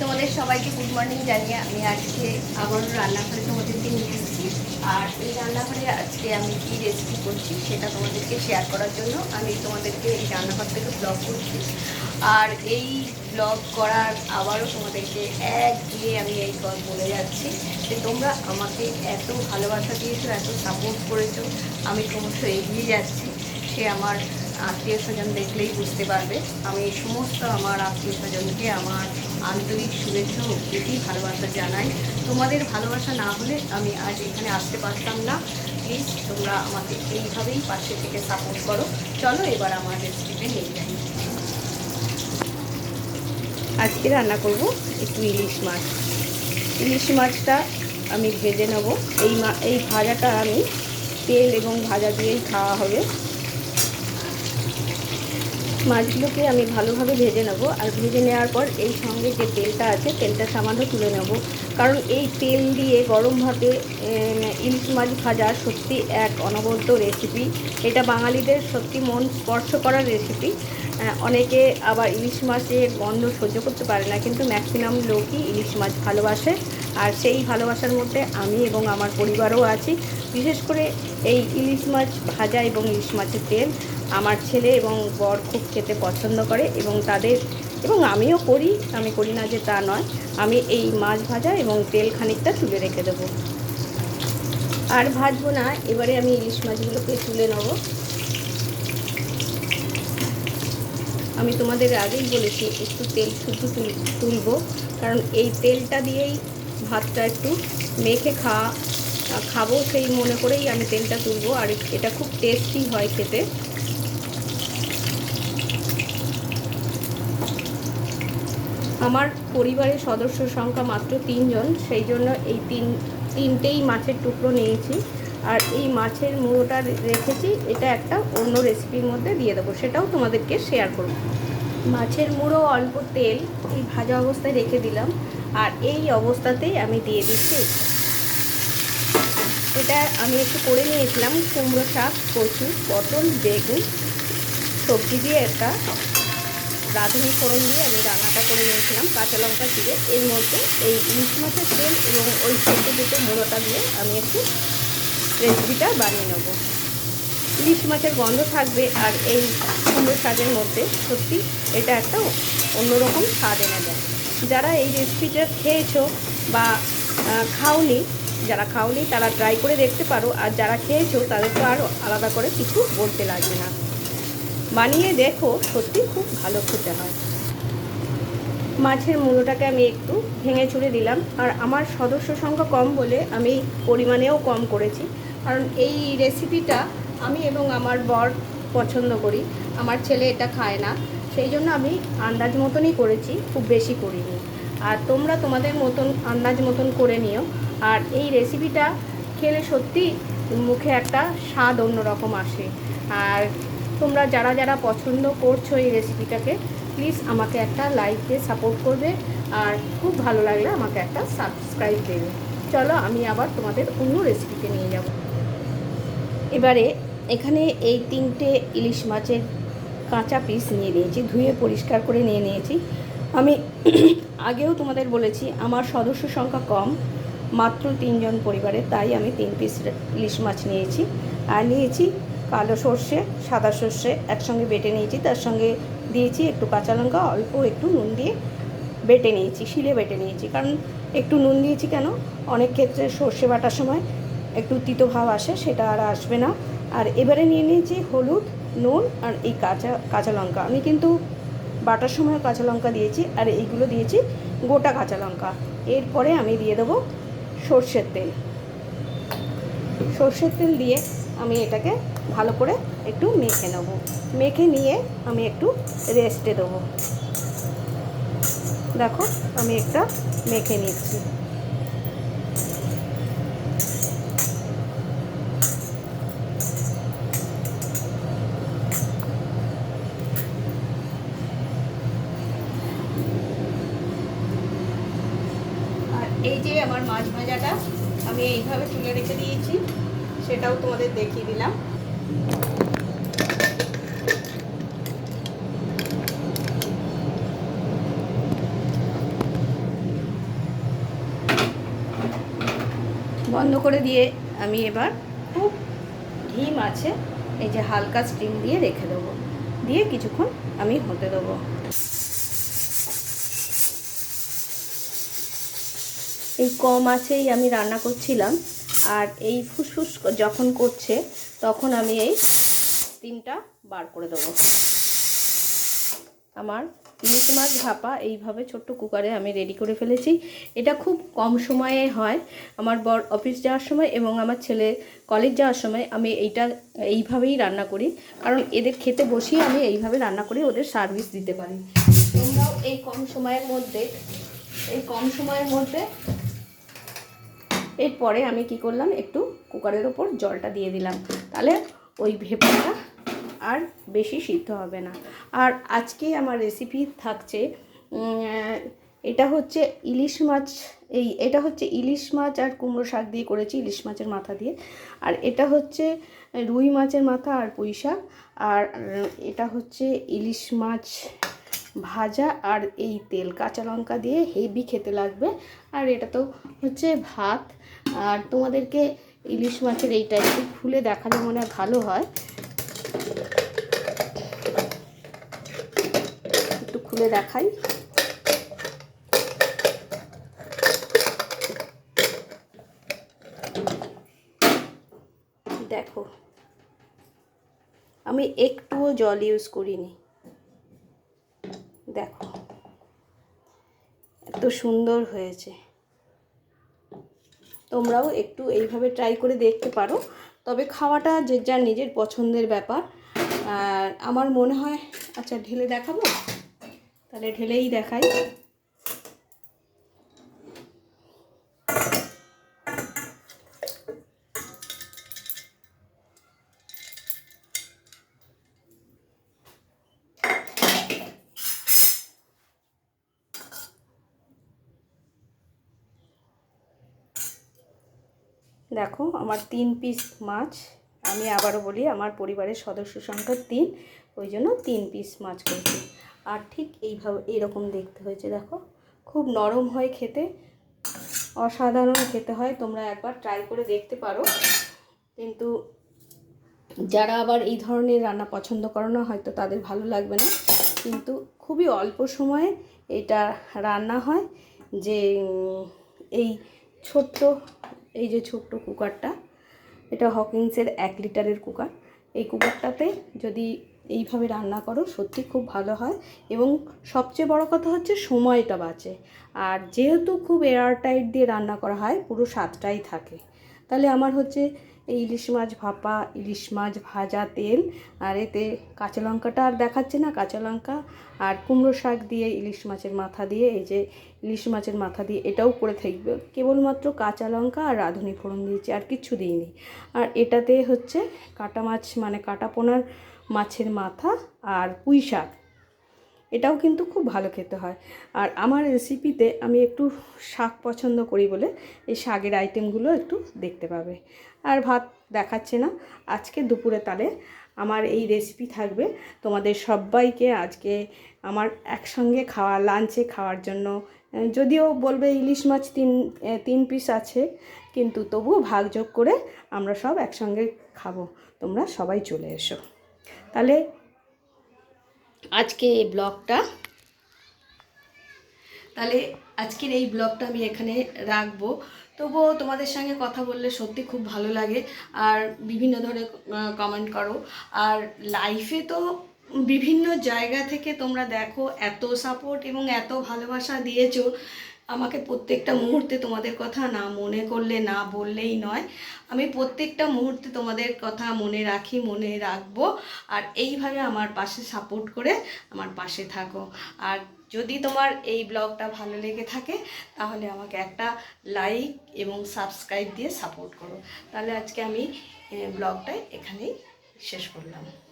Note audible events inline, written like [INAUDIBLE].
তোমাদের সবাইকে good morning জানিয়ে আমি আজকে আবারও রান্নাঘরে তোমাদেরকে নিয়ে এসেছি। আর এই রান্নাঘরে আজকে আমি কী রেসিপি করছি সেটা তোমাদেরকে শেয়ার করার জন্য আমি তোমাদেরকে এই রান্নাঘর থেকে ব্লগ করছি। আর এই ব্লগ করার আবারও তোমাদেরকে এক দিয়ে আমি এই কথা বলে যাচ্ছি যে তোমরা আমাকে এত ভালোবাসা দিয়েছ, এত সাপোর্ট করেছ, আমি ক্রমশ এগিয়ে যাচ্ছি। সে আমার আত্মীয় স্বজন দেখলেই বুঝতে পারবে। আমি সমস্ত আমার আত্মীয় স্বজনকে, আমার আন্তরিক শুভেচ্ছা ও প্রীতি, ভালোবাসা জানাই। তোমাদের ভালোবাসা না হলে আমি আজ এখানে আসতে পারতাম না। প্লিজ তোমরা আমাকে এইভাবেই পাশে থেকে সাপোর্ট করো। চলো এবার আমার রেসিপিতে নিয়ে যাই। আজকে রান্না করব একটু ইলিশ মাছ। ইলিশ মাছটা আমি ভেজে নেব। এই মা এই ভাজাটা আমি তেল এবং ভাজা দিয়েই খাওয়া হবে। মাছগুলোকে আমি ভালোভাবে ভেজে নেব আর ভেজে নেওয়ার পর এই সঙ্গে যে তেলটা আছে, তেলটা সামান্য তুলে নেব। কারণ এই তেল দিয়ে গরম ভাতে ইলিশ মাছ ভাজা সত্যি এক অনবদ্য রেসিপি এটা বাঙালিদের সত্যি মন স্পর্শ করার রেসিপি অনেকে আবার ইলিশ মাছের গন্ধ সহ্য করতে পারে না, কিন্তু ম্যাক্সিমাম লোকই ইলিশ মাছ ভালোবাসে। আর সেই ভালোবাসার মধ্যে আমি এবং আমার পরিবারও আছি। বিশেষ করে এই ইলিশ মাছ ভাজা এবং ইলিশ মাছের তেল। আমার ছেলে এবং বর খুব খেতে পছন্দ করে এবং তাদের, এবং আমিও করি, আমি করি না যে তা নয়। আমি এই মাছ ভাজা এবং তেল খানিকটা তুলে রেখে দেবো। আর ভাজবো না, এবারে আমি ইলিশ মাছগুলোকে তুলে নেব। আমি তোমাদের আগেই বলেছি, একটু তেল শুধু তুল- তুলবো। কারণ এই তেলটা দিয়েই ভাতটা একটু মেখে খাওয়া খাব সেই মনে করেই আমি তেলটা তুলবো। আর এটা খুব টেস্টি হয় খেতে। আমার পরিবারের সদস্য সংখ্যা মাত্র তিনজন সেই জন্য এই তিন, তিনটেই মাছের টুকরো নিয়েছি। আর এই মাছের মুড়োটা রেখেছি, এটা একটা অন্য রেসিপির মধ্যে দিয়ে দেবো, সেটাও তোমাদেরকে শেয়ার করব। মাছের মুড়ো অল্প তেল, এই ভাজা অবস্থায় রেখে দিলাম, আর এই অবস্থাতেই আমি দিয়ে দিচ্ছি এটা আমি একটু করে নিয়েছিলাম, কুমড়ো শাক, কচু, পটল, বেগুন, সবজি দিয়ে একটা রাঁধুনি ফোড়ন দিয়ে আমি রান্নাটা করে নিয়েছিলাম, কাঁচা লঙ্কা দিয়ে এর মধ্যে এই ইলিশ মাছের তেল এবং ওই ছোটো দুটো মুড়োটা দিয়ে আমি একটু রেসিপিটা বানিয়ে নেব। ইলিশ মাছের গন্ধ থাকবে আর এই কুমড়ো স্বাদের মধ্যে সত্যি এটা একটা অন্যরকম স্বাদ এনে দেয়। যারা এই রেসিপিটা খেয়েছো বা খাওনি, যারা খাওনি তারা ট্রাই করে দেখতে পারো, আর যারা খেয়েছো তাদের তো আর আলাদা করে কিছু বলতে লাগবে না। বানিয়ে দেখো, সত্যি খুব ভালো খেতে হয়। মাছের মূলোটাকে আমি একটু ভেঙে চুড়ে দিলাম। আর আমার সদস্য সংখ্যা কম বলে আমি পরিমাণেও কম করেছি। কারণ এই রেসিপিটা আমি এবং আমার বর পছন্দ করি। আমার ছেলে এটা খায় না। সেই জন্য আমি আন্দাজ মতনই করেছি, খুব বেশি করিনি। আর তোমরা তোমাদের মতন আন্দাজ মতন করে নিও। আর এই রেসিপিটা খেলে সত্যি মুখে একটা স্বাদ অন্যরকম আসে। আর তোমরা যারা যারা পছন্দ করছ এই রেসিপিটাকে প্লিজ আমাকে একটা লাইক দিয়ে সাপোর্ট করবে। আর খুব ভালো লাগলে আমাকে একটা সাবস্ক্রাইব দেবে। চলো আমি আবার তোমাদের অন্য রেসিপিতে নিয়ে যাব। এবারে এখানে এই তিনটে ইলিশ মাছের কাঁচা পিস নিয়ে নিয়েছি, ধুয়ে পরিষ্কার করে নিয়ে নিয়েছি। আমি [CLEARS THROAT] আগেও তোমাদের বলেছি, আমার সদস্য সংখ্যা কম, মাত্র তিনজন পরিবারে, তাই আমি তিন পিস ইলিশ মাছ নিয়েছি। আর নিয়েছি কালো সর্ষে, সাদা সর্ষে একসঙ্গে বেটে নিয়েছি। তার সঙ্গে দিয়েছি একটু কাঁচা লঙ্কা, অল্প একটু নুন দিয়ে বেটে নিয়েছি, শিলে বেটে নিয়েছি। কারণ একটু নুন দিয়েছি কেন? অনেক ক্ষেত্রে সর্ষে বাটার সময় একটু তিতো ভাব আসে, সেটা আর আসবে না। আর এবারে নিয়ে নিয়েছি হলুদ, নুন আর এই কাঁচা কাঁচা লঙ্কা। আমি কিন্তু বাটার সময় কাঁচা লঙ্কা দিয়েছি আর এইগুলো দিয়েছি গোটা কাঁচা লঙ্কা। এরপরে আমি দিয়ে দেবো সর্ষের তেল। সর্ষের তেল দিয়ে আমি এটাকে ভালো করে একটু মেখে নেব। মেখে নিয়ে আমি একটু রেস্টে দেবো। দেখো, আমি একটা মেখে নিচ্ছি। এই যে আমার মাছ ভাজাটা, আমি এইভাবে তুলে রেখে দিয়েছি, সেটাও তোমাদের দেখিয়ে দিলাম। বন্ধ করে দিয়ে আমি এবার খুব ধিম আছে, এই যে হালকা স্টিম দিয়ে রেখে দেবো। দিয়ে কিছুক্ষণ আমি হতে দেবো। এই কম আছেই আমি রান্না করছিলাম। আর এই ফুসফুস যখন করছে, তখন আমি এই স্টিমটা বার করে দেবো। আমার ইলিশ মাছ ভাপা এইভাবে ছোট্ট কুকারে আমি রেডি করে ফেলেছি। এটা খুব কম সময়ে হয় আমার বর অফিস যাওয়ার সময় এবং আমার ছেলে কলেজ যাওয়ার সময় আমি এইটা এইভাবেই রান্না করি। কারণ এদের খেতে বসিয়ে আমি এইভাবে রান্না করে ওদের সার্ভিস দিতে পারি। তোমরাও এই কম সময়ের মধ্যে, এই কম সময়ের মধ্যে এরপরে আমি কি করলাম? একটু কুকারের ওপর জলটা দিয়ে দিলাম। তাহলে ওই ভেপাটা আর বেশি সিদ্ধ হবে না। আর আজকে আমার রেসিপি থাকছে এটা হচ্ছে ইলিশ মাছ, এই, এটা হচ্ছে ইলিশ মাছ আর কুমড়ো শাক দিয়ে করেছি, ইলিশ মাছের মাথা দিয়ে। আর এটা হচ্ছে রুই মাছের মাথা আর পুঁই শাক। আর এটা হচ্ছে ইলিশ মাছ ভাজা আর এই তেল, কাঁচা লঙ্কা দিয়ে হেভি খেতে লাগবে। আর এটা তো হচ্ছে ভাত। আর তোমাদেরকে ইলিশ মাছের এইটা একটু খুলে দেখালে মনে হয় ভালো হয়। একটু খুলে দেখাই। দেখো, আমি একটুও জল ইউজ করিনি। দেখো, এত সুন্দর হয়েছে। তোমরাও একটু এইভাবে ট্রাই করে দেখতে পারো। তবে খাওয়াটা যে যার নিজের পছন্দের ব্যাপার। আর আমার মনে হয় আচ্ছা ঢেলে দেখাবো? তাহলে ঢেলেই দেখাই। দেখো, আমার তিন পিস মাছ, আমি আবারও বলি আমার পরিবারের সদস্য সংখ্যা তিন, ওই জন্য তিন পিস মাছ করেছি। আর ঠিক এইভাবে, এইরকম দেখতে হয়েছে, দেখো। খুব নরম হয় খেতে, অসাধারণ খেতে হয়, তোমরা একবার ট্রাই করে দেখতে পারো। কিন্তু যারা আবার এই ধরনের রান্না পছন্দ করো না, হয়তো তাদের ভালো লাগবে না। কিন্তু খুবই অল্প সময়ে এটা রান্না হয় যে এই ছোট্ট এই যে ছোট্ট কুকারটা, এটা হকিংসের এক লিটারের কুকার। এই কুকারটাতে যদি এইভাবে রান্না করো, সত্যি খুব ভালো হয় এবং সবচেয়ে বড় কথা হচ্ছে সময়টা বাঁচে। আর যেহেতু খুব এয়ার টাইট দিয়ে রান্না করা হয়, পুরো স্বাদটাই থাকে। তাহলে আমার হচ্ছে এই ইলিশ মাছ ভাপা, ইলিশ মাছ ভাজা তেল, আর এতে কাঁচা লঙ্কাটা আর দেখাচ্ছে না, কাঁচা লঙ্কা আর কুমড়ো শাক দিয়ে ইলিশ মাছের মাথা দিয়ে, এই যে ইলিশ মাছের মাথা দিয়ে এটাও করে থাকবে। কেবলমাত্র কাঁচা লঙ্কা আর রাঁধুনি ফোড়ন দিয়েছি, আর কিচ্ছু দিইনি। আর এটাতে হচ্ছে কাটা মাছ মানে কাটা পোনার মাছের মাথা আর পুঁই শাক। এটাও কিন্তু খুব ভালো খেতে হয়। আর আমার রেসিপিতে আমি একটু শাক পছন্দ করি বলে এই শাকের আইটেমগুলো একটু দেখতে পাবে। আর ভাত দেখাচ্ছে না। আজকে দুপুরে তালে আমার এই রেসিপি থাকবে। তোমাদের সবাইকে আজকে আমার একসঙ্গে খাওয়া লাঞ্চে খাওয়ার জন্য। যদিও বলবে ইলিশ মাছ তিন তিন পিস আছে, কিন্তু তবুও ভাগযোগ করে আমরা সব একসঙ্গে খাব। তোমরা সবাই চলে এসো। তাহলে আজকে এই ব্লগটা। তাহলে আজকের এই ব্লগটা আমি এখানে রাখব। তবুও তোমাদের সঙ্গে কথা বললে সত্যি খুব ভালো লাগে। আর বিভিন্ন ধরনের কমেন্ট করো। আর লাইফে তো বিভিন্ন জায়গা থেকে তোমরা দেখো, এত সাপোর্ট এবং এত ভালোবাসা দিয়েছ। আমাকে প্রত্যেকটা মুহূর্তে তোমাদের কথা না মনে করলে, না বললেই নয়। আমি প্রত্যেকটা মুহূর্তে তোমাদের কথা মনে রাখি, মনে রাখব। আর এইভাবে আমার পাশে সাপোর্ট করে আমার পাশে থাকো। আর যদি তোমার এই ব্লগটা ভালো লেগে থাকে, তাহলে আমাকে একটা লাইক এবং সাবস্ক্রাইব দিয়ে সাপোর্ট করো। তাহলে আজকে আমি ব্লগটা এখানেই শেষ করলাম।